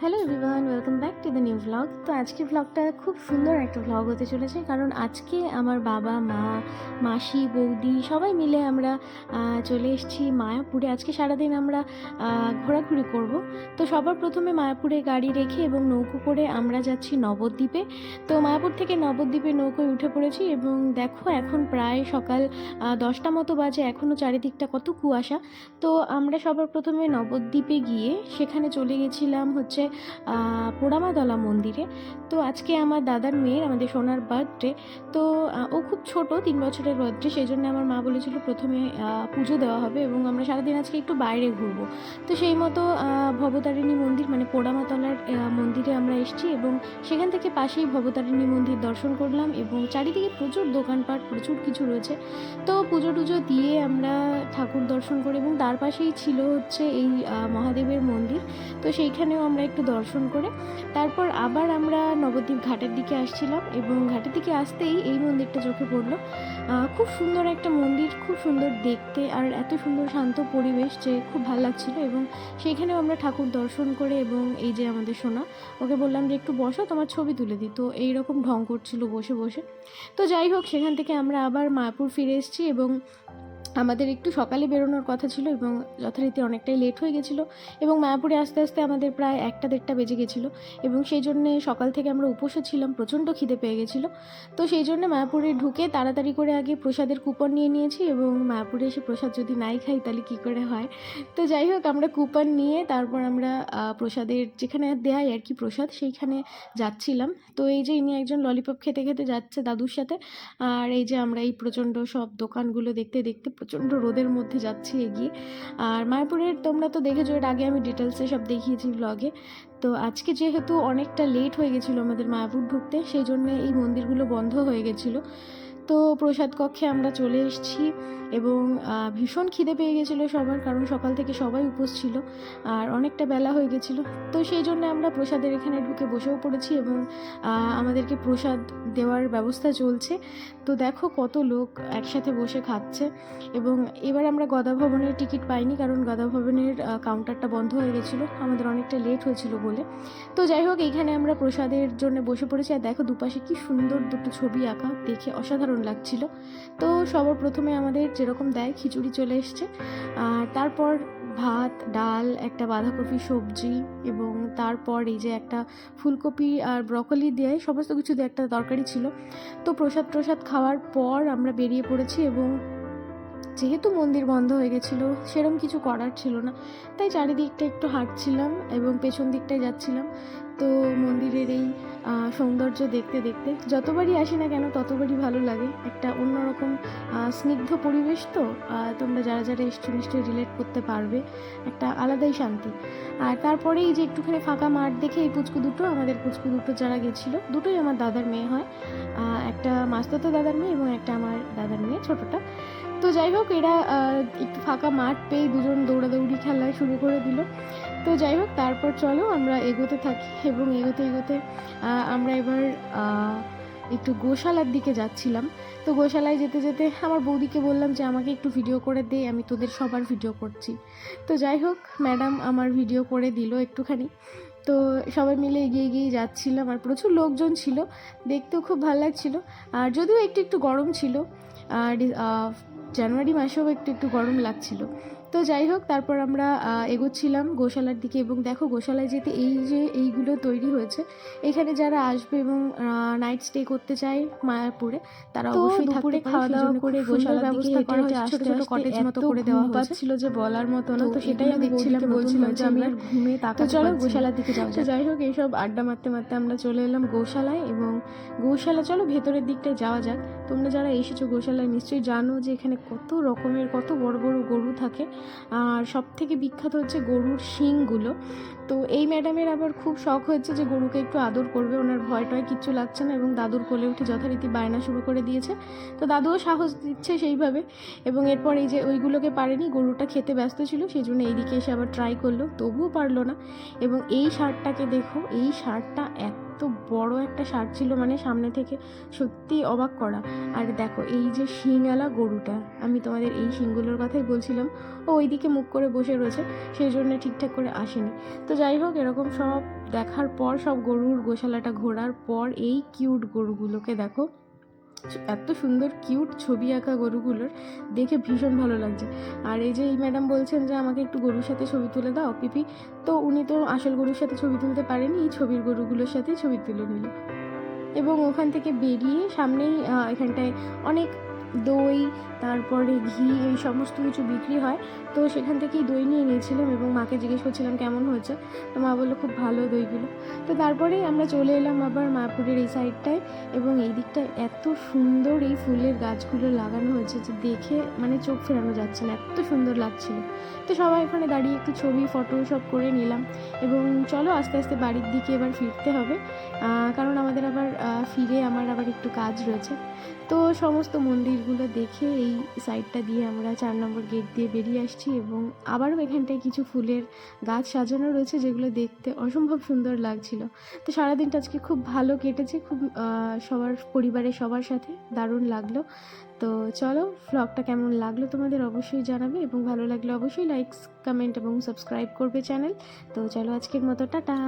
Hello everyone welcome back to the new vlog তো আজকের ভ্লগটা খুব সুন্দর একটা ভ্লগ হতে চলেছে, কারণ আজকে আমার বাবা, মা, মাসি, বৌদি সবাই মিলে আমরা চলে এসেছি মায়াপুরে। আজকে সারাদিন আমরা ঘোরাঘুরি করব। তো সবার প্রথমে মায়াপুরে গাড়ি রেখে এবং নৌকো করে আমরা যাচ্ছি নবদ্বীপে। তো মায়াপুর থেকে নবদ্বীপে নৌকোয় উঠে পড়েছি এবং দেখো এখন প্রায় সকাল দশটা মতো বাজে এখনও চারিদিকটা কত কুয়াশা। তো আমরা সবার প্রথমে নবদ্বীপে গিয়ে সেখানে চলে গেছিলাম হচ্ছে পোড়ামাতলা মন্দিরে। তো আজকে আমার দাদার মেয়ের, আমাদের সোনার বার্থডে তো ও খুব ছোট, তিন বছরের বার্থডে সেই জন্য আমার মা বলেছিল প্রথমে পুজো দেওয়া হবে এবং আমরা সারাদিন আজকে একটু বাইরে ঘুরবো। তো সেই মতো ভবতারিণী মন্দির মানে পোড়ামাতলার মন্দিরে আমরা এসেছি এবং সেখান থেকে পাশেই ভবতারিণী মন্দির দর্শন করলাম এবং চারিদিকে প্রচুর দোকানপাট, প্রচুর কিছু রয়েছে। তো পুজো টুজো দিয়ে আমরা ঠাকুর দর্শন করি এবং তার পাশেই ছিল হচ্ছে এই মহাদেবের মন্দির। তো সেইখানেও আমরা একটু দর্শন করে। তারপর আবার আমরা নবদ্বীপ ঘাটের দিকে আসছিলাম এবং ঘাটের দিকে আসতেই এই মন্দিরটা চোখে পড়ল। খুব সুন্দর একটা মন্দির, খুব সুন্দর দেখতে আর এত সুন্দর শান্ত পরিবেশ যে খুব ভালো লাগছিল এবং সেইখানেও আমরা ঠাকুর দর্শন করে এবং এই যে আমাদের সোনা, ওকে বললাম যে একটু বসো, তোমার ছবি তুলে দিই। তো এইরকম ঢং করছিল বসে বসে। তো যাই হোক, সেখান থেকে আমরা আবার মায়াপুর ফিরে এসেছি এবং আমাদের একটু সকালে বেরোনোর কথা ছিল এবং যথারীতি অনেকটাই লেট হয়ে গেছিল এবং মায়াপুরে আস্তে আস্তে আমাদের প্রায় একটা দেড়টা বেজে গেছিল এবং সেই জন্যে সকাল থেকে আমরা উপোসে ছিলাম, প্রচণ্ড খিদে পেয়ে গেছিল। তো সেই জন্য মায়াপুরে ঢুকে তাড়াতাড়ি করে আগে প্রসাদের কুপন নিয়ে নিয়েছি এবং মায়াপুরে এসে প্রসাদ যদি নাই খাই তাহলে কী করে হয়? তো যাই হোক, আমরা কুপন নিয়ে তারপর আমরা প্রসাদের যেখানে দেয় আর কি প্রসাদ সেইখানে যাচ্ছিলাম। তো এই যে ইনি একজন ললিপপ খেতে খেতে যাচ্ছে দাদুর সাথে, আর এই যে আমরা এই প্রচণ্ড সব দোকানগুলো দেখতে দেখতে প্রচণ্ড রোদের মধ্যে যাচ্ছি এগিয়ে। আর মায়াপুরের তোমরা তো দেখেছ, এর আগে আমি ডিটেলসে সব দেখিয়েছি ব্লগে তো আজকে যেহেতু অনেকটা লেট হয়ে গেছিল আমাদের মায়াপুর ঢুকতে, সেই জন্য এই মন্দিরগুলো বন্ধ হয়ে গেছিল। তো প্রসাদ কক্ষে আমরা চলে এসেছি এবং ভীষণ খিদে পেয়ে গেছিল সবার কারণ সকাল থেকে সবাই উপোস ছিল, আর অনেকটা বেলা হয়ে গেছিল। তো সেই জন্য আমরা প্রসাদের এখানে ঢুকে বসেও পড়েছি এবং আমাদেরকে প্রসাদ দেওয়ার ব্যবস্থা চলছে। তো দেখো কত লোক একসাথে বসে খাচ্ছে এবং এবার আমরা গদা ভবনের টিকিট পাইনি কারণ গদা ভবনের কাউন্টারটা বন্ধ হয়ে গেছিল, আমাদের অনেকটা লেট হয়েছিল বলে। তো যাই হোক, এইখানে আমরা প্রসাদের জন্য বসে পড়েছি আর দেখো দুপাশে কি সুন্দর দুটো ছবি আঁকা, দেখে অসাধারণ লাগছিল। তো সবার প্রথমে আমাদের যেরকম দেয় খিচুড়ি চলে এসছে। আর তারপর ভাত, ডাল, একটা বাঁধাকপি, সবজি এবং তারপর এই যে একটা ফুলকপি আর ব্রকলি দিয়ে সমস্ত কিছু দিয়ে একটা দরকারি ছিল। তো প্রসাদ প্রসাদ খাওয়ার পর আমরা বেরিয়ে পড়েছি এবং যেহেতু মন্দির বন্ধ হয়ে গেছিল সেরকম কিছু করার ছিল না। তাই চারিদিকটা একটু হাঁটছিলাম এবং পেছন দিকটায় যাচ্ছিলাম। তো মন্দিরের এই সৌন্দর্য দেখতে দেখতে, যতবারই আসি না কেন ততবারই ভালো লাগে। একটা অন্যরকম স্নিগ্ধ পরিবেশ তো তোমরা যারা যারা এসছো নিশ্চয়ই রিলেট করতে পারবে। একটা আলাদাই শান্তি। আর তারপরে এই যে একটুখানি ফাঁকা মাঠ দেখে এই পুচকু দুটো, আমাদের পুচকু দুটো যারা গেছিল, দুটোই আমার দাদার মেয়ে হয়। একটা মাস্তাতো দাদার মেয়ে এবং একটা আমার দাদার মেয়ে ছোটোটা। তো যাই হোক, এরা একটু ফাঁকা মাঠ পেয়ে দুজন দৌড়াদৌড়ি খেলা শুরু করে দিল। তো যাই হোক, তারপর চলো আমরা এগোতে থাকি এবং এগোতে এগোতে আমরা এবার একটু গোশালার দিকে যাচ্ছিলাম। তো গোশালায় যেতে যেতে আমার বৌদিকে বললাম যে, আমাকে একটু ভিডিও করে দে, আমি তোদের সবার ভিডিও করছি। তো যাই হোক, ম্যাডাম আমার ভিডিও করে দিল একটুখানি। তো সবাই মিলে এগিয়ে এগিয়ে যাচ্ছিলাম আর প্রচুর লোকজন ছিল, দেখতেও খুব ভালো লাগছিল। আর যদিও একটু একটু গরম ছিল, আর জানুয়ারি মাসেও একটু একটু গরম লাগছিল। তো যাই হোক তারপর আমরা এগোচ্ছিলাম গোশালার দিকে এবং দেখো গোশালায় যেতে এই যে এইগুলো তৈরি হয়েছে এখানে যারা আসবে এবং নাইট স্টে করতে চায় মায়াপুরে তারা অবশ্যই থাকতে খাওয়া দাওয়া করে গোশালার ব্যবস্থা করা হেঁটে ছোট ছোট কটেজ মতো করে দেওয়া হয়েছে। পাচ্ছিল যে বলার মতো না তো সেটাই আমি দেখছিলাম বলছিলাম যে আমি আর ঘুমে তো তাকাতে চলো। গোশালার দিকে যাও তো যাই হোক এইসব আড্ডা মারতে মারতে আমরা চলে এলাম গোশালায় এবং গোশালা চলো ভেতরের দিকটায় যাওয়া যাক। তোমরা যারা এসেছ গোশালায় নিশ্চয়ই জানো যে এখানে কত রকমের কত বড় বড় গরু থাকে। আর সব থেকে বিখ্যাত হচ্ছে গরুর শিংগুলো। তো এই ম্যাডামের আবার খুব শখ হয়েছে যে গরুকে একটু আদর করবে, ওনার ভয় টয় কিচ্ছু লাগছে না এবং দাদুর কোলে উঠে যথারীতি বায়না শুরু করে দিয়েছে। তো দাদুও সাহস দিচ্ছে সেইভাবে এবং এরপর এই যে ওইগুলোকে পারেনি, গরুটা খেতে ব্যস্ত ছিল সেই জন্য এইদিকে এসে আবার ট্রাই করল, তবুও পারল না। এবং এই শার্টটাকে দেখো, এই শার্টটা এত এত বড় একটা সার ছিল মানে সামনে থেকে সত্যি অবাক করা। আর দেখো, এই যে শিঙালা গরুটা, আমি তোমাদের এই শিংগুলোর কথাই বলছিলাম, ও ওইদিকে মুখ করে বসে রয়েছে সেই জন্য ঠিকঠাক করে আসেনি। তো যাই হোক, এরকম সব দেখার পর সব গরুর গোশালাটা ঘোরার পর এই কিউট গরুগুলোকে দেখো এত সুন্দর কিউট ছবি আঁকা গরুগুলোর, দেখে ভীষণ ভালো লাগছে। আর এই যে এই ম্যাডাম বলছেন যে, আমাকে একটু গরুর সাথে ছবি তুলে দাও, পিপি। তো উনি তো আসল গরুর সাথে ছবি তুলতে পারেনি, এই ছবির গরুগুলোর সাথে ছবি তুলে নিল। এবং ওখান থেকে বেরিয়ে সামনেই এখানটায় অনেক দই, তারপরে ঘি, এই সমস্ত কিছু বিক্রি হয়। তো সেখান থেকেই দই নিয়ে নিয়েছিলাম এবং মাকে জিজ্ঞেস করছিলাম, কেমন হয়েছে? তো মা বলল, খুব ভালো দইগুলো। তো তারপরেই আমরা চলে এলাম আবার মায়াপুরের এই সাইডটায় এবং এই দিকটায় এত সুন্দর এই ফুলের গাছগুলো লাগানো হয়েছে যে দেখে মানে চোখ ফেরানো যাচ্ছে না, এত সুন্দর লাগছিল। তো সবাই ওখানে দাঁড়িয়ে একটু ছবি ফটো সব করে নিলাম এবং চলো আস্তে আস্তে বাড়ির দিকে এবার ফিরতে হবে। কারণ আমাদের আবার ফিরে আমার আবার একটু কাজ রয়েছে। তো সমস্ত মন্দিরগুলো দেখে এই সাইডটা দিয়ে আমরা চার নম্বর গেট দিয়ে বেরিয়ে আসছি এবং আবারও এখানটায় কিছু ফুলের গাছ সাজানো রয়েছে যেগুলো দেখতে অসম্ভব সুন্দর লাগছিল। তো সারাদিনটা আজকে খুব ভালো কেটেছে, খুব সবার পরিবারের সবার সাথে দারুণ লাগল। তো চলো ভ্লগটা কেমন লাগল তোমাদের অবশ্যই জানাবে এবং ভালো লাগলে অবশ্যই লাইকস কমেন্ট এবং সাবস্ক্রাইব করবে চ্যানেল তো চলো আজকের মতো, টাটা!